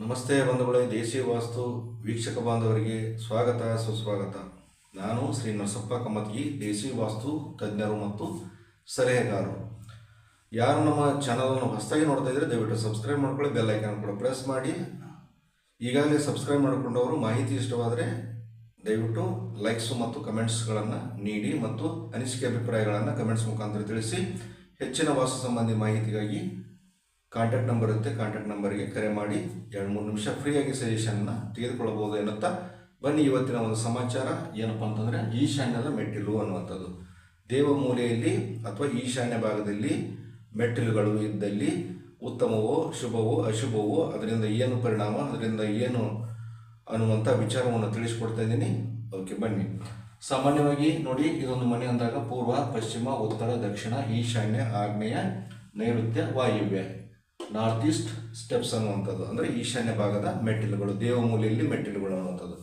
ನಮಸ್ತೆ ಬಂಧುಗಳೇ ದೇಸಿ ವಾಸ್ತು ವೀಕ್ಷಕ ಬಾಂಧವರಿಗೆ ಸ್ವಾಗತ, ಸುಸ್ವಾಗತ. ನಾನು ಶ್ರೀ ನರಸಪ್ಪ ಕಮತ್ಗಿ ದೇಸಿ ವಾಸ್ತು ತಜ್ಞರು ಮತ್ತು ಸಲಹೆಗಾರರು. ಯಾರು ನಮ್ಮ ಚಾನಲನ್ನು ಹೊಸದಾಗಿ ನೋಡ್ತಾ ಇದ್ರೆ ದಯವಿಟ್ಟು ಸಬ್ಸ್ಕ್ರೈಬ್ ಮಾಡ್ಕೊಳ್ಳಿ ಬೆಲ್ ಐಕನ್ ಕೂಡ ಪ್ರೆಸ್ ಮಾಡಿ. ಈಗಾಗಲೇ ಸಬ್ಸ್ಕ್ರೈಬ್ ಮಾಡಿಕೊಂಡವರು ಮಾಹಿತಿ ಇಷ್ಟವಾದರೆ ದಯವಿಟ್ಟು ಲೈಕ್ಸು ಮತ್ತು ಕಮೆಂಟ್ಸ್ಗಳನ್ನು ನೀಡಿ ಮತ್ತು ಅನಿಸಿಕೆ ಅಭಿಪ್ರಾಯಗಳನ್ನು ಕಮೆಂಟ್ಸ್ ಮುಖಾಂತರ ತಿಳಿಸಿ. ಹೆಚ್ಚಿನ ವಾಸ್ತು ಸಂಬಂಧಿ ಮಾಹಿತಿಗಾಗಿ ಕಾಂಟ್ಯಾಕ್ಟ್ ನಂಬರ್ ಇರುತ್ತೆ, ಕಾಂಟ್ಯಾಕ್ಟ್ ನಂಬರ್ಗೆ ಕರೆ ಮಾಡಿ ಎರಡು ಮೂರು ನಿಮಿಷ ಫ್ರೀಯಾಗಿ ಸಜೆಷನ್ನ ತೆಗೆದುಕೊಳ್ಳಬಹುದು ಎನ್ನುತ್ತಾ ಬನ್ನಿ ಇವತ್ತಿನ ಒಂದು ಸಮಾಚಾರ. ಏನಪ್ಪ ಅಂತಂದರೆ ಈಶಾನ್ಯದ ಮೆಟ್ಟಿಲು ಅನ್ನುವಂಥದ್ದು. ದೇವ ಮೂಲೆಯಲ್ಲಿ ಅಥವಾ ಈಶಾನ್ಯ ಭಾಗದಲ್ಲಿ ಮೆಟ್ಟಿಲುಗಳು ಇದ್ದಲ್ಲಿ ಉತ್ತಮವೋ ಶುಭವೋ ಅಶುಭವೋ ಅದರಿಂದ ಏನು ಪರಿಣಾಮ, ಅದರಿಂದ ಏನು ಅನ್ನುವಂಥ ವಿಚಾರವನ್ನು ತಿಳಿಸ್ಕೊಡ್ತಾ ಇದ್ದೀನಿ. ಓಕೆ, ಬನ್ನಿ. ಸಾಮಾನ್ಯವಾಗಿ ನೋಡಿ, ಇದೊಂದು ಮನೆ ಅಂದಾಗ ಪೂರ್ವ, ಪಶ್ಚಿಮ, ಉತ್ತರ, ದಕ್ಷಿಣ, ಈಶಾನ್ಯ, ಆಗ್ನೇಯ ನೈಋತ್ಯ, ವಾಯುವ್ಯ. ನಾರ್ತ್ ಈಸ್ಟ್ ಸ್ಟೆಪ್ಸ್ ಅನ್ನುವಂಥದ್ದು. ಅಂದರೆ ಈಶಾನ್ಯ ಭಾಗದ ಮೆಟ್ಟಿಲುಗಳು, ದೇವಮೂಲೆಯಲ್ಲಿ ಮೆಟ್ಟಿಲುಗಳು ಅನ್ನುವಂಥದ್ದು.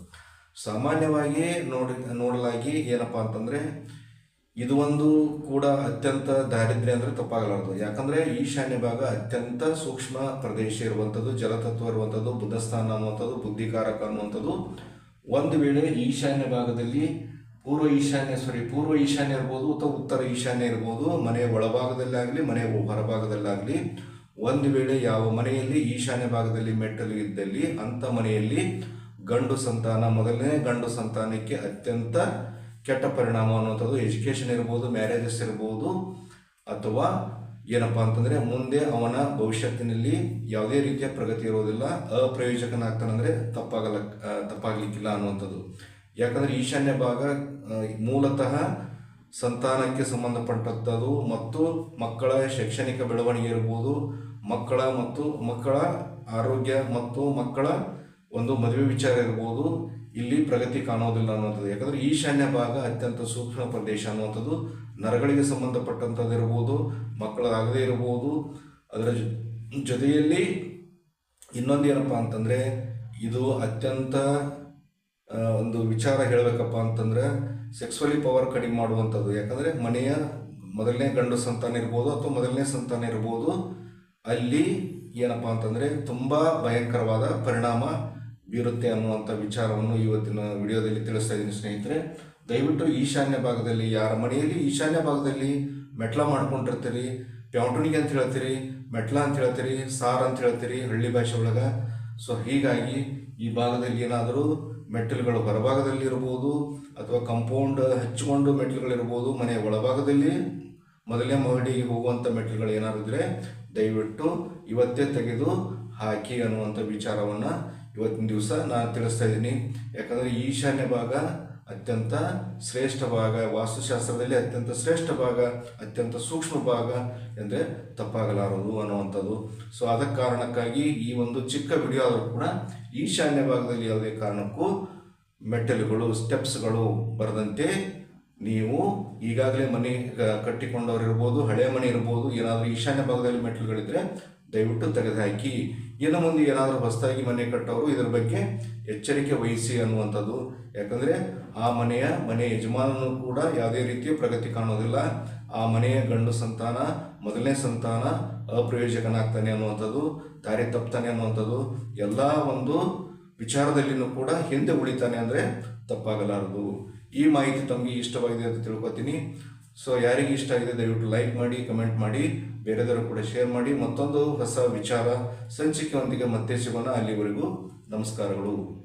ಸಾಮಾನ್ಯವಾಗಿ ನೋಡಿ, ನೋಡಲಾಗಿ ಏನಪ್ಪ ಅಂತಂದರೆ, ಇದು ಒಂದು ಕೂಡ ಅತ್ಯಂತ ದಾರಿದ್ರ್ಯ ಅಂದರೆ ತಪ್ಪಾಗಲಾರದು. ಯಾಕಂದರೆ ಈಶಾನ್ಯ ಭಾಗ ಅತ್ಯಂತ ಸೂಕ್ಷ್ಮ ಪ್ರದೇಶ ಇರುವಂಥದ್ದು, ಜಲತತ್ವ ಇರುವಂಥದ್ದು, ಬುದ್ಧಸ್ಥಾನ ಅನ್ನುವಂಥದ್ದು, ಬುದ್ಧಿಕಾರಕ ಅನ್ನುವಂಥದ್ದು. ಒಂದು ವೇಳೆ ಈಶಾನ್ಯ ಭಾಗದಲ್ಲಿ ಪೂರ್ವ ಈಶಾನ್ಯ ಸಾರಿ ಪೂರ್ವ ಈಶಾನ್ಯ ಇರ್ಬೋದು ಅಥವಾ ಉತ್ತರ ಈಶಾನ್ಯ ಇರ್ಬೋದು, ಮನೆಯ ಒಳಭಾಗದಲ್ಲಾಗಲಿ, ಮನೆಯ ಹೊರಭಾಗದಲ್ಲಾಗಲಿ ಒಂದು ವೇಳೆ ಯಾವ ಮನೆಯಲ್ಲಿ ಈಶಾನ್ಯ ಭಾಗದಲ್ಲಿ ಮೆಟ್ಟಲು ಇದ್ದಲ್ಲಿ ಅಂಥ ಮನೆಯಲ್ಲಿ ಗಂಡು ಸಂತಾನ, ಮೊದಲನೇ ಗಂಡು ಸಂತಾನಕ್ಕೆ ಅತ್ಯಂತ ಕೆಟ್ಟ ಪರಿಣಾಮ ಅನ್ನುವಂಥದ್ದು ಎಜುಕೇಷನ್ ಇರ್ಬೋದು ಮ್ಯಾರೇಜಸ್ ಇರ್ಬೋದು, ಅಥವಾ ಏನಪ್ಪ ಅಂತಂದರೆ ಮುಂದೆ ಅವನ ಭವಿಷ್ಯತ್ತಿನಲ್ಲಿ ಯಾವುದೇ ರೀತಿಯ ಪ್ರಗತಿ ಇರೋದಿಲ್ಲ, ಅಪ್ರಯೋಜಕನಾಗ್ತಾನಂದರೆ ತಪ್ಪಾಗಲ ತಪ್ಪಾಗಲಿಕ್ಕಿಲ್ಲ ಅನ್ನುವಂಥದ್ದು. ಯಾಕಂದರೆ ಈಶಾನ್ಯ ಭಾಗ ಮೂಲತಃ ಸಂತಾನಕ್ಕೆ ಸಂಬಂಧಪಟ್ಟಂಥದ್ದು ಮತ್ತು ಮಕ್ಕಳ ಶೈಕ್ಷಣಿಕ ಬೆಳವಣಿಗೆ ಇರ್ಬೋದು. ಮಕ್ಕಳ ಮತ್ತು ಮಕ್ಕಳ ಆರೋಗ್ಯ ಮತ್ತು ಮಕ್ಕಳ ಒಂದು ಮದುವೆ ವಿಚಾರ ಇರ್ಬೋದು. ಇಲ್ಲಿ ಪ್ರಗತಿ ಕಾಣೋದಿಲ್ಲ ಅನ್ನುವಂಥದ್ದು. ಯಾಕಂದರೆ ಈಶಾನ್ಯ ಭಾಗ ಅತ್ಯಂತ ಸೂಕ್ಷ್ಮ ಪ್ರದೇಶ ಅನ್ನುವಂಥದ್ದು. ನರಗಳಿಗೆ ಸಂಬಂಧಪಟ್ಟಂಥದ್ದು ಇರ್ಬೋದು. ಮಕ್ಕಳಾಗದೇ ಇರ್ಬೋದು. ಅದರ ಜೊತೆಯಲ್ಲಿ ಇನ್ನೊಂದು ಏನಪ್ಪ ಅಂತಂದರೆ ಇದು ಅತ್ಯಂತ ಒಂದು ವಿಚಾರ ಹೇಳಬೇಕಪ್ಪ ಅಂತಂದ್ರೆ ಸೆಕ್ಸ್ವಲಿ ಪವರ್ ಕಡಿಮೆ ಮಾಡುವಂಥದ್ದು. ಯಾಕಂದರೆ ಮನೆಯ ಮೊದಲನೇ ಗಂಡು ಸಂತಾನ ಇರ್ಬೋದು ಅಥವಾ ಮೊದಲನೇ ಸಂತಾನ ಇರ್ಬೋದು, ಅಲ್ಲಿ ಏನಪ್ಪ ಅಂತಂದರೆ ತುಂಬ ಭಯಂಕರವಾದ ಪರಿಣಾಮ ಬೀರುತ್ತೆ ಅನ್ನುವಂಥ ವಿಚಾರವನ್ನು ಇವತ್ತಿನ ವಿಡಿಯೋದಲ್ಲಿ ತಿಳಿಸ್ತಾ ಇದ್ದೀನಿ ಸ್ನೇಹಿತರೆ. ದಯವಿಟ್ಟು ಈಶಾನ್ಯ ಭಾಗದಲ್ಲಿ, ಯಾರ ಮನೆಯಲ್ಲಿ ಈಶಾನ್ಯ ಭಾಗದಲ್ಲಿ ಮೆಟ್ಲ ಮಾಡ್ಕೊಂಡಿರ್ತೀರಿ, ಪ್ಯಾಂಟುಣಿಗೆ ಅಂತ ಹೇಳ್ತೀರಿ, ಮೆಟ್ಲ ಅಂತ ಹೇಳ್ತೀರಿ, ಸಾರ್ ಅಂತ ಹೇಳ್ತೀರಿ, ಹಳ್ಳಿ ಭಾಷೆ ಒಳಗೆ. ಸೊ ಹೀಗಾಗಿ ಈ ಭಾಗದಲ್ಲಿ ಏನಾದರೂ ಮೆಟ್ಟಿಲುಗಳು ಹೊರಭಾಗದಲ್ಲಿ ಇರ್ಬೋದು ಅಥವಾ ಕಂಪೌಂಡ್ ಹಚ್ಚಿಕೊಂಡು ಮೆಟ್ಟಿಲುಗಳಿರ್ಬೋದು ಮನೆಯ ಒಳಭಾಗದಲ್ಲಿ. ಮೊದಲನೇ ಮಹಡಿಗೆ ಹೋಗುವಂಥ ಮೆಟ್ಟಿಲುಗಳು ಏನಾದ್ರು ಇದ್ರೆ ದಯವಿಟ್ಟು ಇವತ್ತೇ ತೆಗೆದು ಹಾಕಿ ಅನ್ನುವಂಥ ವಿಚಾರವನ್ನು ಇವತ್ತಿನ ದಿವಸ ನಾನು ತಿಳಿಸ್ತಾ ಇದ್ದೀನಿ. ಯಾಕಂದರೆ ಈಶಾನ್ಯ ಭಾಗ ಅತ್ಯಂತ ಶ್ರೇಷ್ಠ ಭಾಗ, ವಾಸ್ತುಶಾಸ್ತ್ರದಲ್ಲಿ ಅತ್ಯಂತ ಶ್ರೇಷ್ಠ ಭಾಗ, ಅತ್ಯಂತ ಸೂಕ್ಷ್ಮ ಭಾಗ ಎಂದರೆ ತಪ್ಪಾಗಲಾರದು ಅನ್ನುವಂಥದ್ದು. ಸೊ ಅದಕ್ಕೆ ಕಾರಣಕ್ಕಾಗಿ ಈ ಒಂದು ಚಿಕ್ಕ ವಿಡಿಯೋ ಆದರೂ ಕೂಡ ಈಶಾನ್ಯ ಭಾಗದಲ್ಲಿ ಯಾವುದೇ ಕಾರಣಕ್ಕೂ ಮೆಟ್ಟಲುಗಳು, ಸ್ಟೆಪ್ಸ್ಗಳು ಬರದಂತೆ ನೀವು ಈಗಾಗಲೇ ಮನೆ ಕಟ್ಟಿಕೊಂಡವರು ಇರ್ಬೋದು ಹಳೆ ಮನೆ ಇರ್ಬೋದು, ಏನಾದರೂ ಈಶಾನ್ಯ ಭಾಗದಲ್ಲಿ ಮೆಟ್ಟಿಲುಗಳಿದ್ರೆ ದಯವಿಟ್ಟು ತೆಗೆದುಹಾಕಿ. ಇನ್ನು ಮುಂದೆ ಏನಾದರೂ ಹೊಸದಾಗಿ ಮನೆ ಕಟ್ಟೋರು ಇದರ ಬಗ್ಗೆ ಎಚ್ಚರಿಕೆ ವಹಿಸಿ ಅನ್ನುವಂಥದ್ದು. ಯಾಕಂದರೆ ಆ ಮನೆಯ ಮನೆ ಯಜಮಾನನು ಕೂಡ ಯಾವುದೇ ರೀತಿಯ ಪ್ರಗತಿ ಕಾಣೋದಿಲ್ಲ. ಆ ಮನೆಯ ಗಂಡು ಸಂತಾನ, ಮೊದಲನೇ ಸಂತಾನ ಅಪ್ರಯೋಜಕನಾಗ್ತಾನೆ ಅನ್ನುವಂಥದ್ದು, ದಾರಿ ತಪ್ತಾನೆ ಅನ್ನುವಂಥದ್ದು, ಎಲ್ಲ ಒಂದು ವಿಚಾರದಲ್ಲಿನೂ ಕೂಡ ಹಿಂದೆ ಉಳಿತಾನೆ ಅಂದರೆ ತಪ್ಪಾಗಲಾರದು. ಈ ಮಾಹಿತಿ ತಮಗೆ ಇಷ್ಟವಾಗಿದೆ ಅಂತ ತಿಳ್ಕೊತೀನಿ. ಸೊ ಯಾರಿಗೆ ಇಷ್ಟ ಆಗಿದೆ, ದಯವಿಟ್ಟು ಲೈಕ್ ಮಾಡಿ ಕಮೆಂಟ್ ಮಾಡಿ, ಬೇರೆದವರು ಕೂಡ ಶೇರ್ ಮಾಡಿ, ಮತ್ತೊಂದು ಹೊಸ ವಿಚಾರ ಸಂಚಿಕೆಯೊಂದಿಗೆ ಮತ್ತೆ ಸಿಗೋಣ. ಅಲ್ಲಿವರೆಗೂ ನಮಸ್ಕಾರಗಳು.